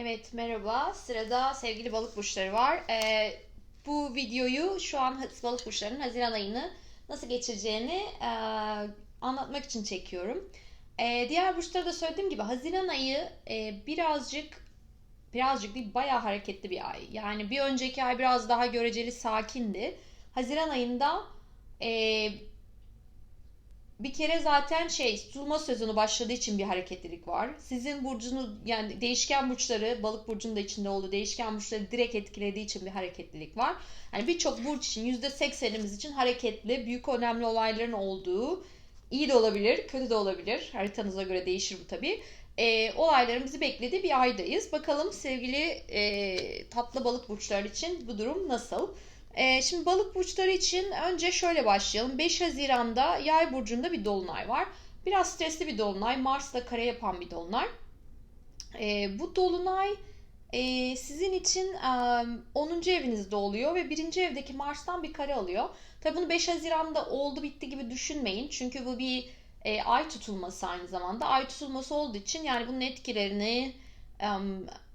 Evet merhaba. Sırada sevgili balık burçları var. Ee, bu videoyu şu an balık burçlarının Haziran ayını nasıl geçireceğini e, anlatmak için çekiyorum. Ee, diğer burçlara da söylediğim gibi Haziran ayı e, birazcık birazcık değil bayağı hareketli bir ay. Yani bir önceki ay biraz daha göreceli sakindi. Haziran ayında e, bir kere zaten şey tutulma sezonu başladığı için bir hareketlilik var. Sizin burcunu yani değişken burçları balık burcunun da içinde olduğu değişken burçları direkt etkilediği için bir hareketlilik var. Yani birçok burç için %80'imiz için hareketli, büyük önemli olayların olduğu iyi de olabilir, kötü de olabilir. Haritanıza göre değişir bu tabii. E, olayların bizi beklediği bir aydayız. Bakalım sevgili e, tatlı balık burçları için bu durum nasıl? Ee, şimdi balık burçları için önce şöyle başlayalım. 5 Haziran'da Yay burcunda bir dolunay var. Biraz stresli bir dolunay. Mars'la kare yapan bir dolunay. Ee, bu dolunay e, sizin için e, 10. evinizde oluyor ve 1. evdeki Mars'tan bir kare alıyor. Tabi bunu 5 Haziran'da oldu bitti gibi düşünmeyin. Çünkü bu bir e, ay tutulması aynı zamanda. Ay tutulması olduğu için yani bunun etkilerini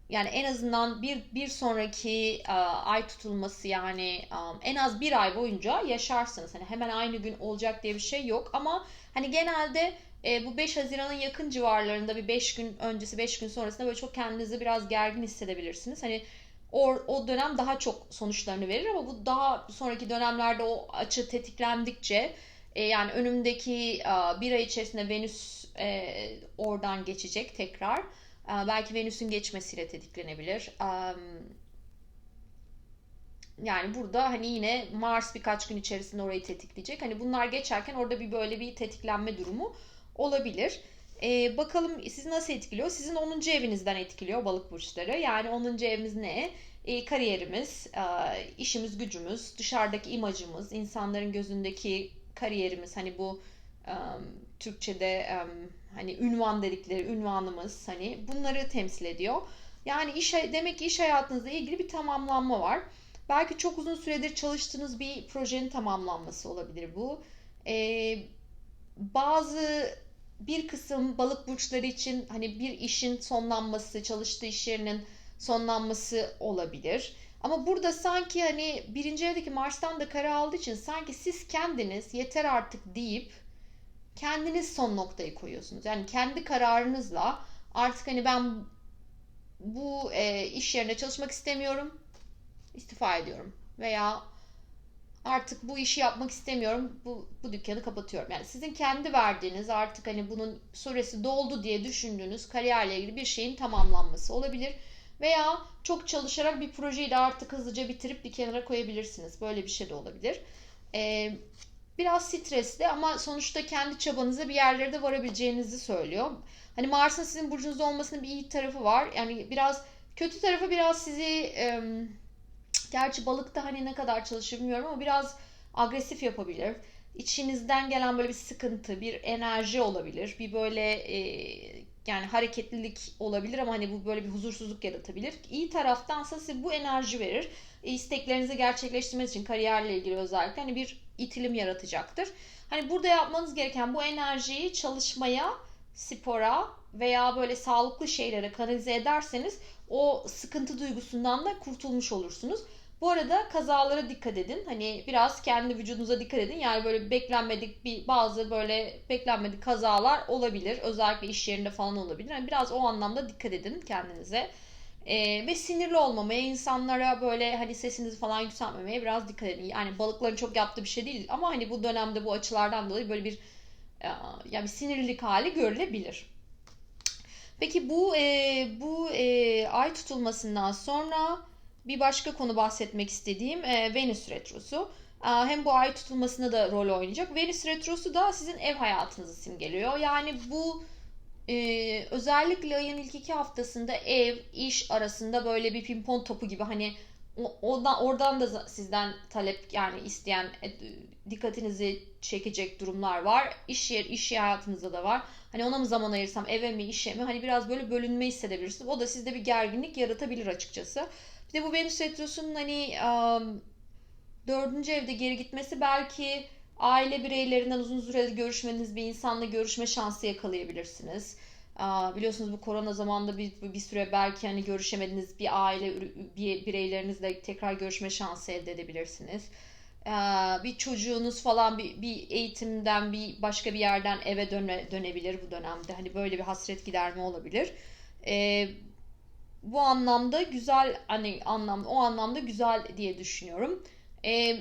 yani en azından bir, bir sonraki e, ay tutulması yani um, en az bir ay boyunca yaşarsınız. Hani hemen aynı gün olacak diye bir şey yok ama hani genelde e, bu 5 Haziran'ın yakın civarlarında bir 5 gün öncesi 5 gün sonrasında böyle çok kendinizi biraz gergin hissedebilirsiniz. Hani o, o dönem daha çok sonuçlarını verir ama bu daha sonraki dönemlerde o açı tetiklendikçe e, yani önümdeki e, bir ay içerisinde Venüs e, oradan geçecek tekrar belki Venüs'ün geçmesiyle tetiklenebilir. Yani burada hani yine Mars birkaç gün içerisinde orayı tetikleyecek. Hani bunlar geçerken orada bir böyle bir tetiklenme durumu olabilir. Ee, bakalım sizi nasıl etkiliyor? Sizin 10. evinizden etkiliyor balık burçları. Yani 10. evimiz ne? Ee, kariyerimiz, e, işimiz, gücümüz, dışarıdaki imajımız, insanların gözündeki kariyerimiz. Hani bu um, Türkçe'de hani ünvan dedikleri ünvanımız hani bunları temsil ediyor. Yani iş demek ki iş hayatınızla ilgili bir tamamlanma var. Belki çok uzun süredir çalıştığınız bir projenin tamamlanması olabilir bu. Ee, bazı bir kısım balık burçları için hani bir işin sonlanması, çalıştığı iş yerinin sonlanması olabilir. Ama burada sanki hani birinci evdeki Mars'tan da kare aldığı için sanki siz kendiniz yeter artık deyip kendiniz son noktayı koyuyorsunuz. Yani kendi kararınızla artık hani ben bu e, iş yerinde çalışmak istemiyorum, istifa ediyorum veya artık bu işi yapmak istemiyorum, bu, bu dükkanı kapatıyorum. Yani sizin kendi verdiğiniz artık hani bunun süresi doldu diye düşündüğünüz kariyerle ilgili bir şeyin tamamlanması olabilir. Veya çok çalışarak bir projeyi de artık hızlıca bitirip bir kenara koyabilirsiniz. Böyle bir şey de olabilir. Ee, biraz stresli ama sonuçta kendi çabanıza bir yerlere de varabileceğinizi söylüyor. Hani Mars'ın sizin burcunuzda olmasının bir iyi tarafı var. Yani biraz kötü tarafı biraz sizi e, gerçi balıkta hani ne kadar çalışır bilmiyorum ama biraz agresif yapabilir. İçinizden gelen böyle bir sıkıntı, bir enerji olabilir. Bir böyle e, yani hareketlilik olabilir ama hani bu böyle bir huzursuzluk yaratabilir. İyi taraftansa size bu enerji verir. E, isteklerinizi gerçekleştirmeniz için kariyerle ilgili özellikle hani bir itilim yaratacaktır. Hani burada yapmanız gereken bu enerjiyi çalışmaya, spora veya böyle sağlıklı şeylere kanalize ederseniz o sıkıntı duygusundan da kurtulmuş olursunuz. Bu arada kazalara dikkat edin. Hani biraz kendi vücudunuza dikkat edin. Yani böyle beklenmedik bir bazı böyle beklenmedik kazalar olabilir. Özellikle iş yerinde falan olabilir. Yani biraz o anlamda dikkat edin kendinize. Ee, ve sinirli olmamaya, insanlara böyle hani sesinizi falan yükseltmemeye biraz dikkat edin. Yani balıkların çok yaptığı bir şey değil ama hani bu dönemde bu açılardan dolayı böyle bir e, ya bir sinirlilik hali görülebilir. Peki bu e, bu e, ay tutulmasından sonra bir başka konu bahsetmek istediğim e, Venüs retrosu. E, hem bu ay tutulmasında da rol oynayacak. Venüs retrosu da sizin ev hayatınızı simgeliyor. Yani bu e, özellikle ayın ilk iki haftasında ev, iş arasında böyle bir pimpon topu gibi hani oradan, oradan da sizden talep yani isteyen e, dikkatinizi çekecek durumlar var. İş yer, iş hayatınızda da var. Hani ona mı zaman ayırsam eve mi işe mi hani biraz böyle bölünme hissedebilirsiniz. O da sizde bir gerginlik yaratabilir açıkçası. Bir de bu Venüs Retrosu'nun hani dördüncü evde geri gitmesi belki aile bireylerinden uzun süre görüşmeniz bir insanla görüşme şansı yakalayabilirsiniz. Biliyorsunuz bu korona zamanında bir, bir süre belki hani görüşemediğiniz bir aile bir bireylerinizle tekrar görüşme şansı elde edebilirsiniz. Bir çocuğunuz falan bir, bir eğitimden bir başka bir yerden eve döne, dönebilir bu dönemde. Hani böyle bir hasret giderme olabilir. Ee, bu anlamda güzel hani anlam o anlamda güzel diye düşünüyorum. Ee,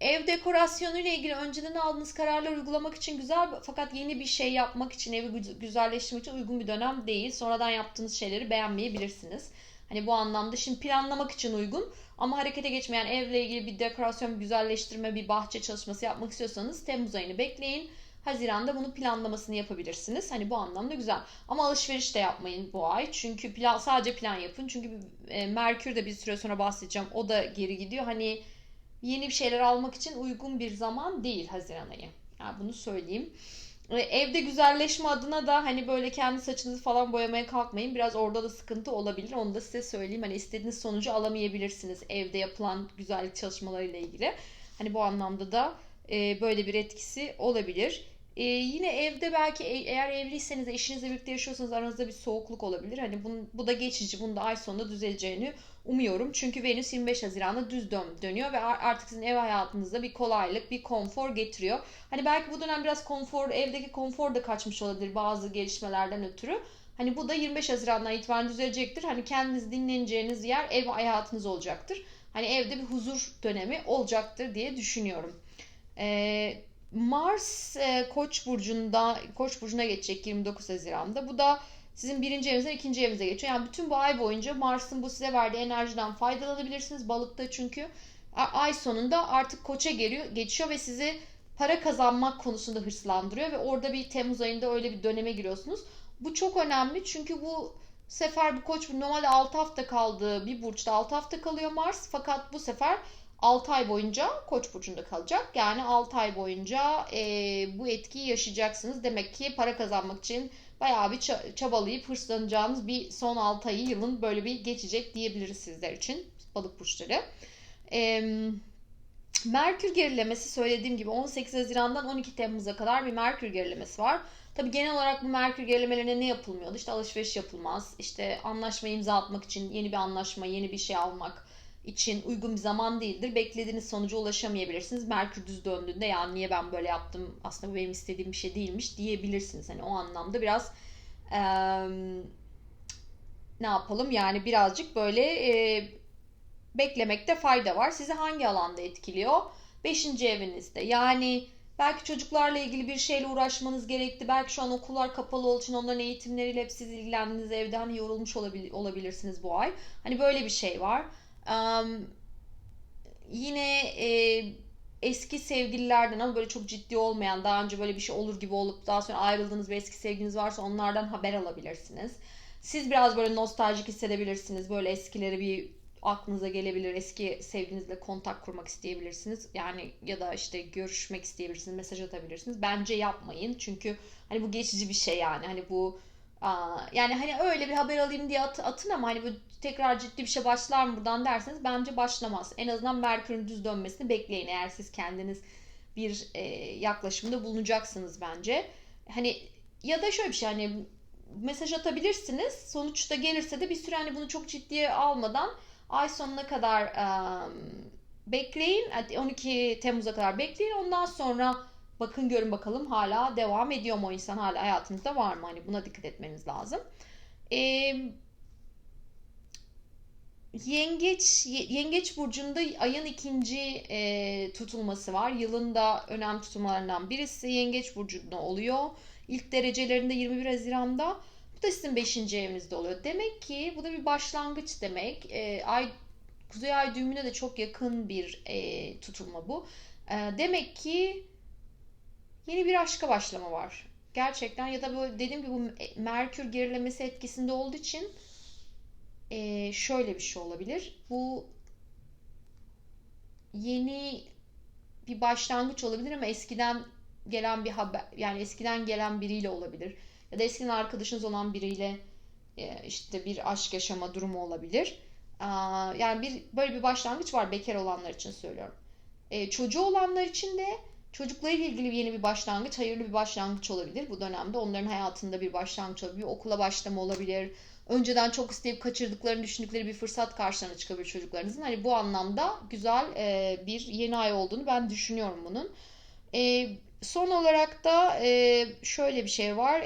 ev dekorasyonu ile ilgili önceden aldığınız kararlar uygulamak için güzel fakat yeni bir şey yapmak için evi güzelleştirmek için uygun bir dönem değil. Sonradan yaptığınız şeyleri beğenmeyebilirsiniz. Hani bu anlamda şimdi planlamak için uygun ama harekete geçmeyen evle ilgili bir dekorasyon, bir güzelleştirme, bir bahçe çalışması yapmak istiyorsanız Temmuz ayını bekleyin. Haziranda bunu planlamasını yapabilirsiniz. Hani bu anlamda güzel. Ama alışveriş de yapmayın bu ay. Çünkü plan sadece plan yapın. Çünkü e, Merkür de bir süre sonra bahsedeceğim. O da geri gidiyor. Hani yeni bir şeyler almak için uygun bir zaman değil Haziran ayı. Yani bunu söyleyeyim. E, evde güzelleşme adına da hani böyle kendi saçınızı falan boyamaya kalkmayın. Biraz orada da sıkıntı olabilir. Onu da size söyleyeyim. Hani istediğiniz sonucu alamayabilirsiniz evde yapılan güzellik çalışmalarıyla ilgili. Hani bu anlamda da e, böyle bir etkisi olabilir. Ee, yine evde belki e, eğer evliyseniz eşinizle birlikte yaşıyorsanız aranızda bir soğukluk olabilir. Hani bunun, bu da geçici. Bunu da ay sonunda düzeleceğini umuyorum. Çünkü Venüs 25 Haziran'da düz dön, dönüyor ve artık sizin ev hayatınızda bir kolaylık, bir konfor getiriyor. Hani belki bu dönem biraz konfor, evdeki konfor da kaçmış olabilir bazı gelişmelerden ötürü. Hani bu da 25 Haziran'dan itibaren düzelecektir. Hani kendiniz dinleneceğiniz yer ev hayatınız olacaktır. Hani evde bir huzur dönemi olacaktır diye düşünüyorum. Ee, Mars e, Koç burcunda Koç burcuna geçecek 29 Haziran'da. Bu da sizin birinci evinizden ikinci evinize geçiyor. Yani bütün bu ay boyunca Mars'ın bu size verdiği enerjiden faydalanabilirsiniz. Balıkta çünkü ay sonunda artık Koç'a geliyor, geçiyor ve sizi para kazanmak konusunda hırslandırıyor ve orada bir Temmuz ayında öyle bir döneme giriyorsunuz. Bu çok önemli çünkü bu sefer bu Koç normalde 6 hafta kaldığı bir burçta 6 hafta kalıyor Mars fakat bu sefer 6 ay boyunca Koç burcunda kalacak. Yani 6 ay boyunca e, bu etkiyi yaşayacaksınız. Demek ki para kazanmak için bayağı bir çabalayıp hırslanacağınız bir son 6 ayı yılın böyle bir geçecek diyebiliriz sizler için balık burçları. E, Merkür gerilemesi söylediğim gibi 18 Haziran'dan 12 Temmuz'a kadar bir Merkür gerilemesi var. Tabii genel olarak bu Merkür gerilemelerine ne yapılmıyordu? İşte alışveriş yapılmaz, işte anlaşma imza atmak için yeni bir anlaşma, yeni bir şey almak, için uygun bir zaman değildir. Beklediğiniz sonuca ulaşamayabilirsiniz. Merkür düz döndüğünde ya niye ben böyle yaptım aslında bu benim istediğim bir şey değilmiş diyebilirsiniz. Hani o anlamda biraz e, ne yapalım yani birazcık böyle e, beklemekte fayda var. Sizi hangi alanda etkiliyor? Beşinci evinizde. Yani belki çocuklarla ilgili bir şeyle uğraşmanız gerekti. Belki şu an okullar kapalı olduğu için onların eğitimleriyle hep siz ilgilendiğiniz evde hani yorulmuş olabil olabilirsiniz bu ay. Hani böyle bir şey var. Um, yine e, eski sevgililerden ama böyle çok ciddi olmayan daha önce böyle bir şey olur gibi olup daha sonra ayrıldığınız bir eski sevginiz varsa onlardan haber alabilirsiniz. Siz biraz böyle nostaljik hissedebilirsiniz. Böyle eskileri bir aklınıza gelebilir. Eski sevginizle kontak kurmak isteyebilirsiniz. Yani ya da işte görüşmek isteyebilirsiniz, mesaj atabilirsiniz. Bence yapmayın. Çünkü hani bu geçici bir şey yani. Hani bu Yani hani öyle bir haber alayım diye at, atın ama hani bu tekrar ciddi bir şey başlar mı buradan derseniz bence başlamaz. En azından Merkür'ün düz dönmesini bekleyin eğer siz kendiniz bir e, yaklaşımda bulunacaksınız bence. Hani ya da şöyle bir şey hani mesaj atabilirsiniz. Sonuçta gelirse de bir süre hani bunu çok ciddiye almadan ay sonuna kadar e, bekleyin. 12 Temmuz'a kadar bekleyin. Ondan sonra Bakın görün bakalım hala devam ediyor mu o insan hala hayatınızda var mı? Hani buna dikkat etmeniz lazım. Ee, Yengeç Yengeç burcunda ayın ikinci e, tutulması var. Yılında önemli tutulmalarından birisi Yengeç burcunda oluyor. İlk derecelerinde 21 Haziran'da. Bu da sizin 5. evinizde oluyor. Demek ki bu da bir başlangıç demek. E, ay Kuzey Ay düğümüne de çok yakın bir e, tutulma bu. E, demek ki yeni bir aşka başlama var. Gerçekten ya da böyle dediğim gibi bu Merkür gerilemesi etkisinde olduğu için e, şöyle bir şey olabilir. Bu yeni bir başlangıç olabilir ama eskiden gelen bir haber yani eskiden gelen biriyle olabilir. Ya da eskiden arkadaşınız olan biriyle e, işte bir aşk yaşama durumu olabilir. Yani bir böyle bir başlangıç var bekar olanlar için söylüyorum. E, çocuğu olanlar için de Çocuklarıyla ilgili yeni bir başlangıç, hayırlı bir başlangıç olabilir. Bu dönemde onların hayatında bir başlangıç olabilir. Okula başlama olabilir. Önceden çok isteyip kaçırdıklarını düşündükleri bir fırsat karşılarına çıkabilir çocuklarınızın. Hani bu anlamda güzel e, bir yeni ay olduğunu ben düşünüyorum bunun. E, son olarak da e, şöyle bir şey var.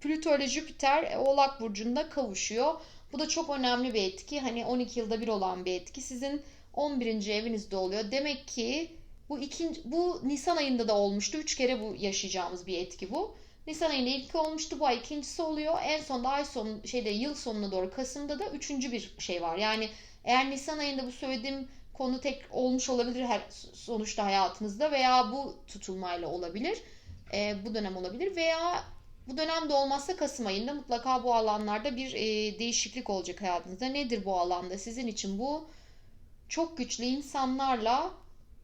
Plüto ile Jüpiter Oğlak Burcu'nda kavuşuyor. Bu da çok önemli bir etki. Hani 12 yılda bir olan bir etki. Sizin 11. evinizde oluyor. Demek ki bu ikinci, bu Nisan ayında da olmuştu. Üç kere bu yaşayacağımız bir etki bu. Nisan ayında ilk olmuştu. Bu ay ikincisi oluyor. En sonunda ay sonu şeyde yıl sonuna doğru Kasım'da da üçüncü bir şey var. Yani eğer Nisan ayında bu söylediğim konu tek olmuş olabilir her sonuçta hayatınızda veya bu tutulmayla olabilir. E, bu dönem olabilir veya bu dönemde olmazsa Kasım ayında mutlaka bu alanlarda bir e, değişiklik olacak hayatınızda. Nedir bu alanda? Sizin için bu çok güçlü insanlarla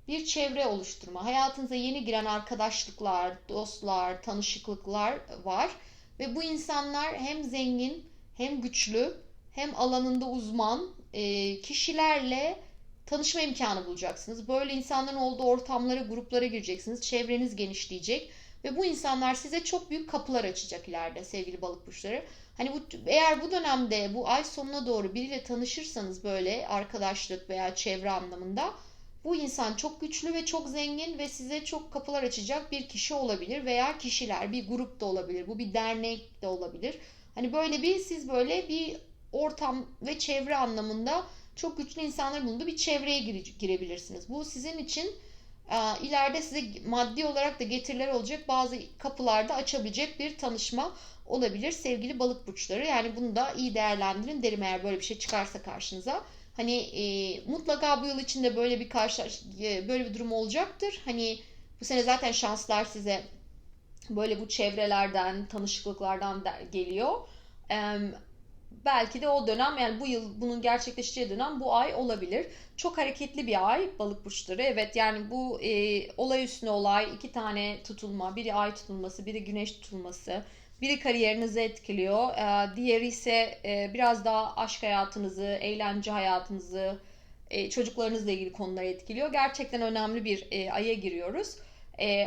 bir çevre oluşturma. Hayatınıza yeni giren arkadaşlıklar, dostlar, tanışıklıklar var. Ve bu insanlar hem zengin, hem güçlü, hem alanında uzman e, kişilerle tanışma imkanı bulacaksınız. Böyle insanların olduğu ortamlara, gruplara gireceksiniz. Çevreniz genişleyecek. Ve bu insanlar size çok büyük kapılar açacak ileride sevgili balık burçları. Hani bu eğer bu dönemde bu ay sonuna doğru biriyle tanışırsanız böyle arkadaşlık veya çevre anlamında bu insan çok güçlü ve çok zengin ve size çok kapılar açacak bir kişi olabilir veya kişiler bir grup da olabilir. Bu bir dernek de olabilir. Hani böyle bir siz böyle bir ortam ve çevre anlamında çok güçlü insanlar bulunduğu bir çevreye gire, girebilirsiniz. Bu sizin için e, ileride size maddi olarak da getiriler olacak bazı kapılarda açabilecek bir tanışma olabilir sevgili balık burçları. Yani bunu da iyi değerlendirin derim eğer böyle bir şey çıkarsa karşınıza. Hani e, mutlaka bu yıl içinde böyle bir karşılaş böyle bir durum olacaktır. Hani bu sene zaten şanslar size böyle bu çevrelerden, tanışıklıklardan geliyor. E, belki de o dönem yani bu yıl bunun gerçekleşeceği dönem bu ay olabilir. Çok hareketli bir ay balık burçları. Evet yani bu e, olay üstüne olay iki tane tutulma. Biri ay tutulması, biri güneş tutulması. Biri kariyerinizi etkiliyor. E, diğeri ise e, biraz daha aşk hayatınızı, eğlence hayatınızı, e, çocuklarınızla ilgili konuları etkiliyor. Gerçekten önemli bir e, aya giriyoruz.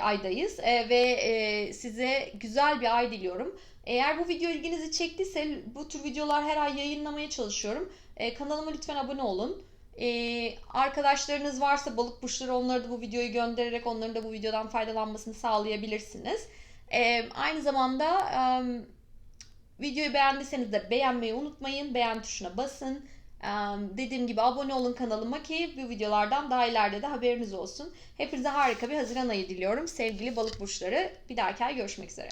Aydayız ve size güzel bir ay diliyorum. Eğer bu video ilginizi çektiyse bu tür videolar her ay yayınlamaya çalışıyorum. Kanalıma lütfen abone olun. Arkadaşlarınız varsa balık burçları onlara da bu videoyu göndererek onların da bu videodan faydalanmasını sağlayabilirsiniz. E, aynı zamanda e, videoyu beğendiyseniz de beğenmeyi unutmayın. Beğen tuşuna basın. E, dediğim gibi abone olun kanalıma ki bu videolardan daha ileride de haberiniz olsun. Hepinize harika bir Haziran ayı diliyorum. Sevgili balık burçları bir dahaki ay görüşmek üzere.